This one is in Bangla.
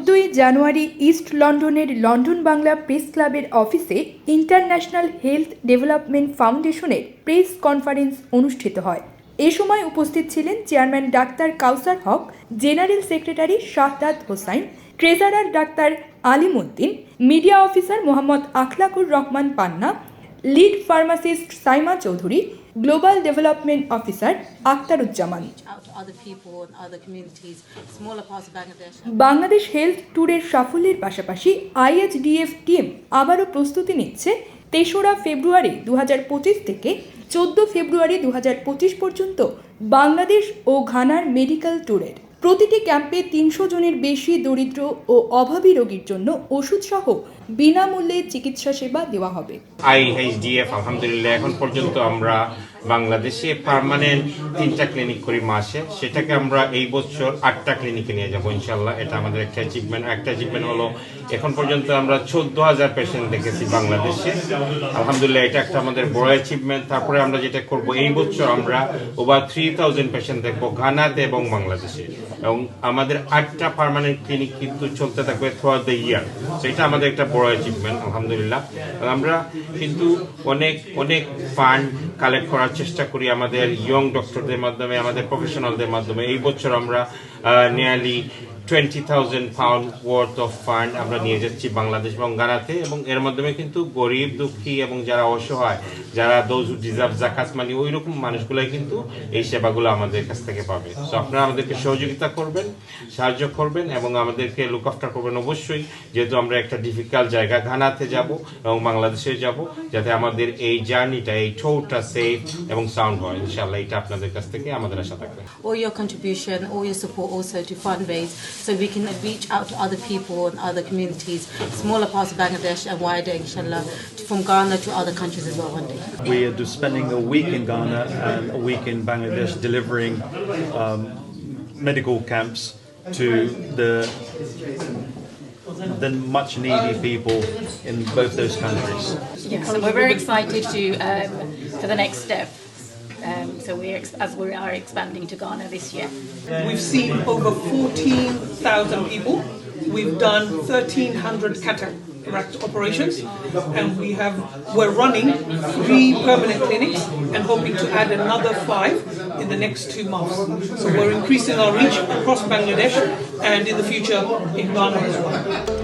চোদ্দই জানুয়ারি ইস্ট লন্ডনের লন্ডন বাংলা প্রেস ক্লাবের অফিসে ইন্টারন্যাশনাল হেলথ ডেভেলপমেন্ট ফাউন্ডেশনের প্রেস কনফারেন্স অনুষ্ঠিত হয়। এ সময় উপস্থিত ছিলেন chairman doctor Kawsar Haque, general secretary Shahdad Hossain, treasurer doctor Alimuddin media officer Mohammad Akhlakur Rahman Panna lead pharmacist Saima Chowdhury global development officer Aktaruzzaman. Bangladesh health ট্যুরের সাফল্যের পাশাপাশি আইএইচডিএফ টিম আবারও প্রস্তুতি নিচ্ছে তেসরা ফেব্রুয়ারি দু হাজার পঁচিশ থেকে চোদ্দ ফেব্রুয়ারি দু হাজার পঁচিশ পর্যন্ত বাংলাদেশ ও ঘানার মেডিকেল ট্যুরের প্রতিটি ক্যাম্পে তিনশো জনের বেশি দরিদ্র ও অভাবী রোগীর জন্য ওষুধ সহ বিনামূল্যে চিকিৎসা সেবা দেওয়া হবে। আইএইচডিএফ, আলহামদুলিল্লাহ, এখন পর্যন্ত আমরা বাংলাদেশে পার্মানেন্ট তিনটা ক্লিনিক করি মাসে। সেটাকে আমরা এই বছর আটটা ক্লিনিকে নিয়ে যাব ইনশাল্লাহ এটা আমাদের একটা অ্যাচিভমেন্ট একটা অ্যাচিভমেন্ট হলো এখন পর্যন্ত আমরা চোদ্দ হাজার পেশেন্ট দেখেছি বাংলাদেশে। আলহামদুলিল্লাহ, এটা একটা আমাদের বড় অ্যাচিভমেন্ট তারপরে আমরা যেটা করব, এই বছর আমরা ওভার থ্রি থাউজেন্ড পেশেন্ট দেখব ঘানাতে এবং বাংলাদেশে। এবং আমাদের আটটা পার্মানেন্ট ক্লিনিক কিন্তু চলতে থাকবে থ্রু আউট দ্য ইয়ার সেটা আমাদের একটা বড় অ্যাচিভমেন্ট আলহামদুলিল্লাহ। আমরা কিন্তু অনেক অনেক ফান্ড কালেক্ট করার চেষ্টা করি আমাদের ইয়ং ডক্টরদের মাধ্যমে, আমাদের প্রফেশনালদের মাধ্যমে। এই বছর আমরা nearly twenty thousand pound worth of fund আমরা নিয়ে যাচ্ছি বাংলাদেশ এবং গানাতে এবং এর মাধ্যমে কিন্তু গরিব দুঃখী এবং যারা অসহায় যারা দোজ ডিজার্ভ জাকাত মানি ওই রকম মানুষগুলাই কিন্তু এই সেবাগুলো আমাদের কাছ থেকে পাবে। তো আপনারা আমাদেরকে সহযোগিতা করবেন সাহায্য করবেন এবং আমাদেরকে লুক আফটার করবেন অবশ্যই। যেহেতু আমরা একটা ডিফিকাল্ট জায়গা ঘানাতে যাব এবং বাংলাদেশে যাব যাতে আমাদের এই জার্নিটা এই ঠোঁটটা সেফ এবং সাউন্ড হয়। ইনশাল্লাহ এটা আপনাদের কাছ থেকে আমাদের আশা থাকবে। All your contribution, all your support also to fundraise so we can reach out smaller parts of Bangladesh and wider, inshallah, to, from Ghana to other countries as well one day. We are just spending a week in Ghana and a week in Bangladesh delivering um, medical camps to the the much needy people in both those countries. Yeah, so we're very excited to um, for the next step. Um, so we ex- as we are expanding to Ghana this year. We've seen over 14,000 people. We've done 1,300 cataract operations, and we have we're running three permanent clinics and hoping to add another five in the next two months. So we're increasing our reach across Bangladesh and in the future in Ghana as well.